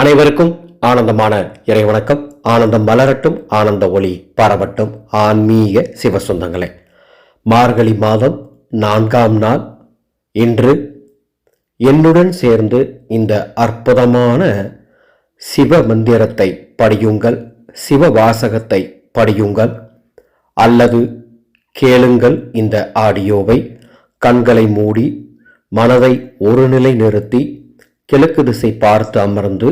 அனைவருக்கும் ஆனந்தமான இறை வணக்கம். ஆனந்தம் மலரட்டும் ஆனந்த ஒளி பரவட்டும். ஆன்மீக சிவசொந்தங்களே மார்கழி மாதம் நான்காம் நாள். இன்று என்னுடன் சேர்ந்து இந்த அற்புதமான சிவ மந்திரத்தை படியுங்கள் சிவ வாசகத்தை படியுங்கள் அல்லது கேளுங்கள் இந்த ஆடியோவை. கண்களை மூடி மனதை ஒருநிலை நிறுத்தி கிழக்கு திசை பார்த்து அமர்ந்து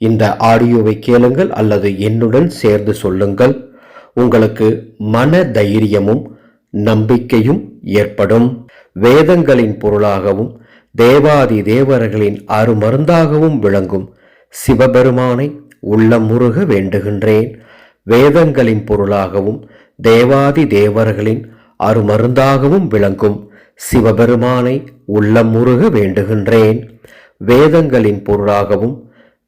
இந்த ஆடியோவை கேளுங்கள் அல்லது என்னுடன் சேர்ந்து சொல்லுங்கள். உங்களுக்கு மன தைரியமும் நம்பிக்கையும் ஏற்படும். வேதங்களின் பொருளாகவும் தேவாதி தேவர்களின் அருமருந்தாகவும் விளங்கும் சிவபெருமானை உள்ளம் முருக வேண்டுகின்றேன். வேதங்களின் பொருளாகவும் தேவாதி தேவர்களின் அருமருந்தாகவும் விளங்கும் சிவபெருமானை உள்ளம் முருக வேண்டுகின்றேன். வேதங்களின் பொருளாகவும்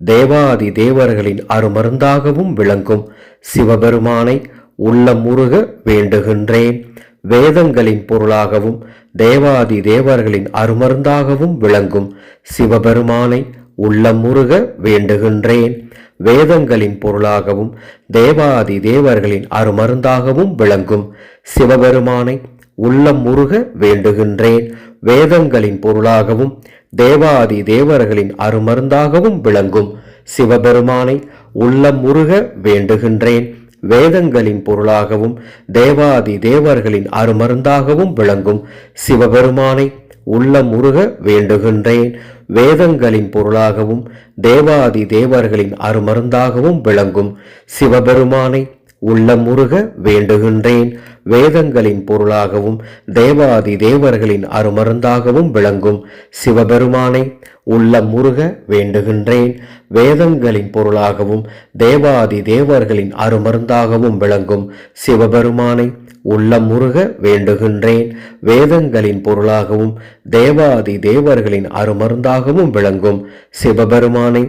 தேவாதி தேவர்களின் அருமருந்தாகவும் விளங்கும் சிவபெருமானை உள்ளமுருக வேண்டுகின்றேன். வேதங்களின் பொருளாகவும் தேவாதி தேவர்களின் அருமருந்தாகவும் விளங்கும் சிவபெருமானை உள்ளம் முருக வேண்டுகின்றேன். வேதங்களின் பொருளாகவும் தேவாதி தேவர்களின் அருமருந்தாகவும் விளங்கும் சிவபெருமானை உள்ளமுருக வேண்டுகின்றேன். வேதங்களின் பொருளாகவும் தேவாதி தேவர்களின் அருமருந்தாகவும் விளங்கும். சிவபெருமானை உள்ளம் முருக வேண்டுகின்றேன். வேதங்களின் பொருளாகவும் தேவாதி தேவர்களின் அருமருந்தாகவும் விளங்கும். சிவபெருமானை உள்ளம் முருக வேண்டுகின்றேன். வேதங்களின் பொருளாகவும் தேவாதி தேவர்களின் அருமருந்தாகவும் விளங்கும். சிவபெருமானை உள்ளமுருக வேண்டுகின்றேன். வேதங்களின் பொருளாகவும் தேவாதி தேவர்களின் அருமருந்தாகவும் விளங்கும். சிவபெருமானை உள்ளமுருக வேண்டுகின்றேன். வேதங்களின் பொருளாகவும் தேவாதி தேவர்களின் அருமருந்தாகவும் விளங்கும். சிவபெருமானை உள்ளமுருக வேண்டுகின்றேன். வேதங்களின் பொருளாகவும் தேவாதி தேவர்களின் அருமருந்தாகவும் விளங்கும். சிவபெருமானை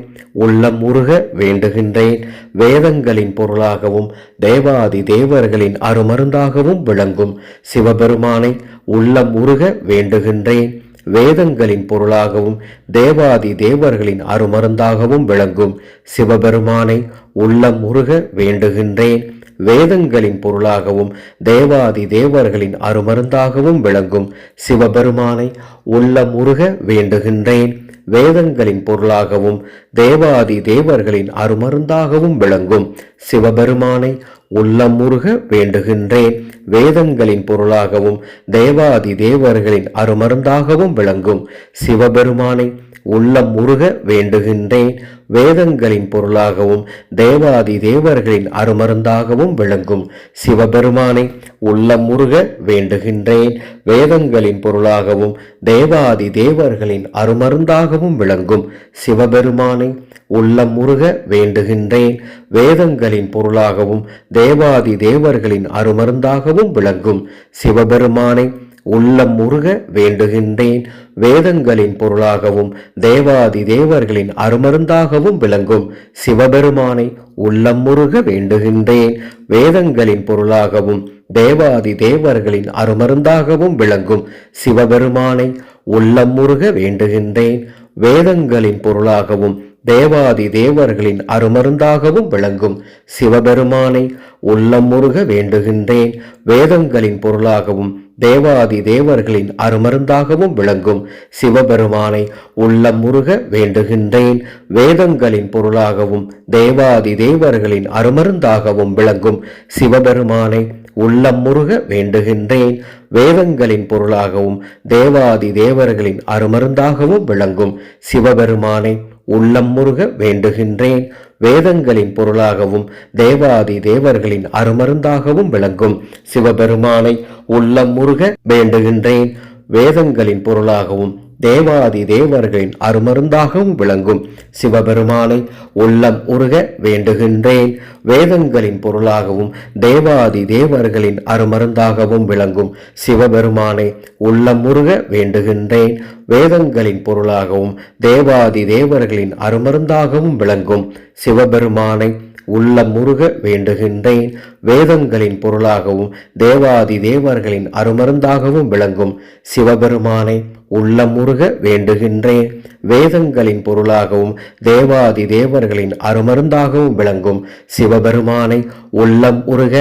உள்ளமுருக வேண்டுகின்றேன். வேதங்களின் பொருளாகவும் தேவாதி தேவர்களின் அருமருந்தாகவும் விளங்கும். சிவபெருமானை உள்ளமுருக வேண்டுகின்றேன். வேதங்களின் பொருளாகவும் தேவாதி தேவர்களின் அருமருந்தாகவும் விளங்கும். சிவபெருமானை உள்ளமுருக வேண்டுகின்றேன். வேதங்களின் பொருளாகவும் தேவாதி தேவர்களின் அருமருந்தாகவும் விளங்கும். சிவபெருமானை உள்ளமுருக வேண்டுகின்றேன். வேதங்களின் பொருளாகவும் தேவாதி தேவர்களின் அருமருந்தாகவும் விளங்கும். சிவபெருமானை உள்ளம் முருக வேண்டுகின்றேன். வேதங்களின் பொருளாகவும் தேவாதி தேவர்களின் அருமருந்தாகவும் விளங்கும். சிவபெருமானை உள்ளம் முருக வேண்டுகின்றேன். வேதங்களின் பொருளாகவும் தேவாதி தேவர்களின் அருமருந்தாகவும் விளங்கும். சிவபெருமானை உள்ளம் முருக வேண்டுகின்றேன். வேதங்களின் பொருளாகவும் தேவாதி தேவர்களின் அருமருந்தாகவும் விளங்கும். சிவபெருமானை உள்ளம் முருக வேண்டுகின்றேன். வேதங்களின் பொருளாகவும் தேவாதி தேவர்களின் அருமருந்தாகவும் விளங்கும். சிவபெருமானை உள்ளம் முருக வேண்டுகின்றேன். வேதங்களின் பொருளாகவும் தேவாதி தேவர்களின் அருமருந்தாகவும் விளங்கும். சிவபெருமானை உள்ளம் முருக வேண்டுகின்றேன். வேதங்களின் பொருளாகவும் தேவாதி தேவர்களின் அருமருந்தாகவும் விளங்கும். சிவபெருமானை உள்ளம் முருக வேண்டுகின்றேன். வேதங்களின் பொருளாகவும் தேவாதி தேவர்களின் அருமருந்தாகவும் விளங்கும் சிவபெருமானை உள்ளம் முருக வேண்டுகின்றேன். வேதங்களின் பொருளாகவும் தேவாதி தேவர்களின் அருமருந்தாகவும் விளங்கும் சிவபெருமானை உள்ளம் முருக வேண்டுகின்றேன். வேதங்களின் பொருளாகவும் தேவாதி தேவர்களின் அருமருந்தாகவும் விளங்கும் சிவபெருமானை உள்ளம் முருக வேண்டுகின்றேன். வேதங்களின் பொருளாகவும் தேவாதி தேவர்களின் அருமருந்தாகவும் விளங்கும் சிவபெருமானை உள்ளம் முருக வேண்டுகின்றேன். வேதங்களின் பொருளாகவும் தேவாதி தேவர்களின் அருமருந்தாகவும் விளங்கும். சிவபெருமானை உள்ளம் முருக வேண்டுகின்றேன். வேதங்களின் பொருளாகவும் தேவாதி தேவர்களின் அருமருந்தாகவும் விளங்கும். சிவபெருமானை உள்ளம் உருக வேண்டுகின்றேன். வேதங்களின் பொருளாகவும் தேவாதி தேவர்களின் அருமருந்தாகவும் விளங்கும். சிவபெருமானை உள்ளம் முருக வேண்டுகின்றேன். வேதங்களின் பொருளாகவும் தேவாதி தேவர்களின் அருமருந்தாகவும் விளங்கும். சிவபெருமானை உள்ளம் முருக வேண்டுகின்றேன். வேதங்களின் பொருளாகவும் தேவாதி தேவர்களின் அருமருந்தாகவும் விளங்கும். சிவபெருமானை உள்ளமுருக வேண்டுகின்றேன். வேதங்களின் பொருளாகவும் தேவாதி தேவர்களின் அருமருந்தாகவும் விளங்கும் சிவபெருமானை உள்ளம் உருக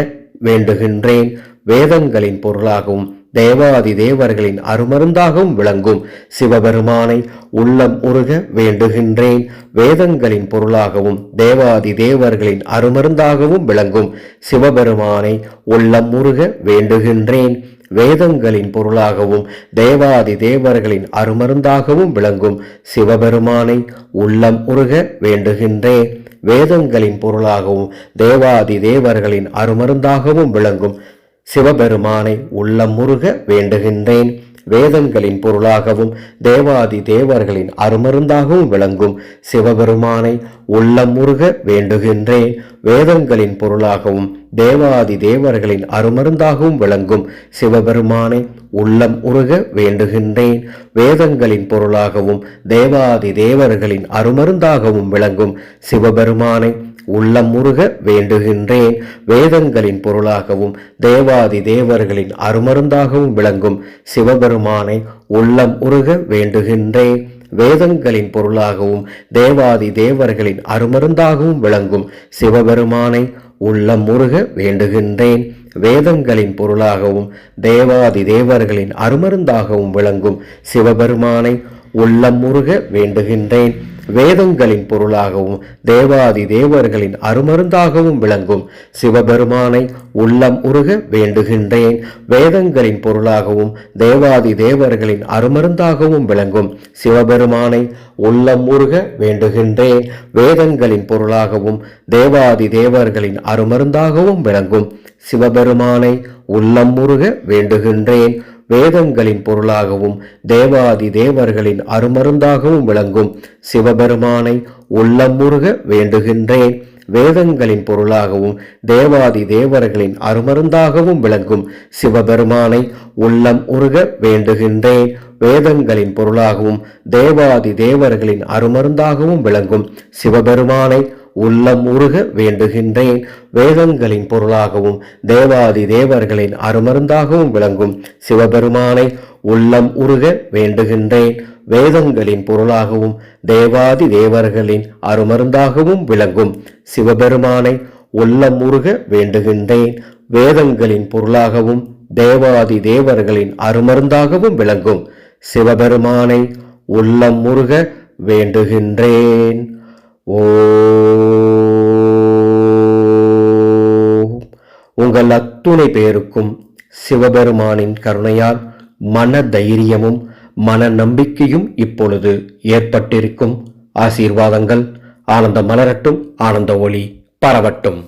வேண்டுகின்றேன். வேதங்களின் பொருளாகவும் தேவாதி தேவர்களின் அருமருந்தாகவும் விளங்கும் சிவபெருமானை உள்ளம் உருக வேண்டுகின்றேன். வேதங்களின் பொருளாகவும் தேவாதி தேவர்களின் அருமருந்தாகவும் விளங்கும் சிவபெருமானை உள்ளம் உருக வேண்டுகின்றேன். வேதங்களின் பொருளாகவும் தேவாதி தேவர்களின் அருமருந்தாகவும் விளங்கும். சிவபெருமானை உள்ளம் உருக வேண்டுகின்றேன். வேதங்களின் பொருளாகவும் தேவாதி தேவர்களின் அருமருந்தாகவும் விளங்கும். சிவபெருமானை உள்ளம் முருக வேண்டுகின்றேன். வேதங்களின் பொருளாகவும் தேவாதி தேவர்களின் அருமருந்தாகவும் விளங்கும். சிவபெருமானை உள்ளம் முருக வேண்டுகின்றேன். வேதங்களின் பொருளாகவும் தேவாதி தேவர்களின் அருமருந்தாகவும் விளங்கும். சிவபெருமானை உள்ளம் உருக வேண்டுகின்றேன். வேதங்களின் பொருளாகவும் தேவாதி தேவர்களின் அருமருந்தாகவும் விளங்கும். சிவபெருமானை உள்ளம் முருக வேண்டுகின்றேன். வேதங்களின் பொருளாகவும் தேவாதி தேவர்களின் அருமருந்தாகவும் விளங்கும். சிவபெருமானை உள்ளம் உருக வேண்டுகின்றேன். வேதங்களின் பொருளாகவும் தேவாதி தேவர்களின் அருமருந்தாகவும் விளங்கும் சிவபெருமானை உள்ளம் முருக வேண்டுகின்றேன். வேதங்களின் பொருளாகவும் தேவாதி தேவர்களின் அருமருந்தாகவும் விளங்கும் சிவபெருமானை உள்ளம் முருக வேண்டுகின்றேன். வேதங்களின் பொருளாகவும் தேவாதி தேவர்களின் அருமருந்தாகவும் விளங்கும். சிவபெருமானை உள்ளம் உருக வேண்டுகின்றேன். வேதங்களின் பொருளாகவும் தேவாதி தேவர்களின் அருமருந்தாகவும் விளங்கும். சிவபெருமானை உள்ளம் உருக வேண்டுகின்றேன். வேதங்களின் பொருளாகவும் தேவாதி தேவர்களின் அருமருந்தாகவும் விளங்கும். சிவபெருமானை உள்ளம் முருக வேண்டுகின்றேன். வேதங்களின் பொருளாகவும் தேவாதி தேவர்களின் அருமருந்தாகவும் விளங்கும். சிவபெருமானை உள்ளமுருக வேண்டுகின்றேன். வேதங்களின் பொருளாகவும் தேவாதி தேவர்களின் அருமருந்தாகவும் விளங்கும். சிவபெருமானை உள்ளம் உருக வேண்டுகின்றேன். வேதங்களின் பொருளாகவும் தேவாதி தேவர்களின் அருமருந்தாகவும் விளங்கும். சிவபெருமானை உள்ளம் உருக வேண்டுகின்றேன். வேதங்களின் பொருளாகவும் தேவாதி தேவர்களின் அருமருந்தாகவும் விளங்கும் சிவபெருமானை உள்ளம் உருக வேண்டுகின்றேன். வேதங்களின் பொருளாகவும் தேவாதி தேவர்களின் அருமருந்தாகவும் விளங்கும் சிவபெருமானை உள்ளம் உருக வேண்டுகின்றேன். வேதங்களின் பொருளாகவும் தேவாதி தேவர்களின் அருமருந்தாகவும் விளங்கும் சிவபெருமானை உள்ளம் முருக வேண்டுகின்றேன். ஓ அத்துணை பேருக்கும் சிவபெருமானின் கருணையால் மன தைரியமும் மன நம்பிக்கையும் இப்பொழுது ஏற்பட்டிருக்கும். ஆசீர்வாதங்கள் ஆனந்த மலரட்டும் ஆனந்த ஒளி பரவட்டும்.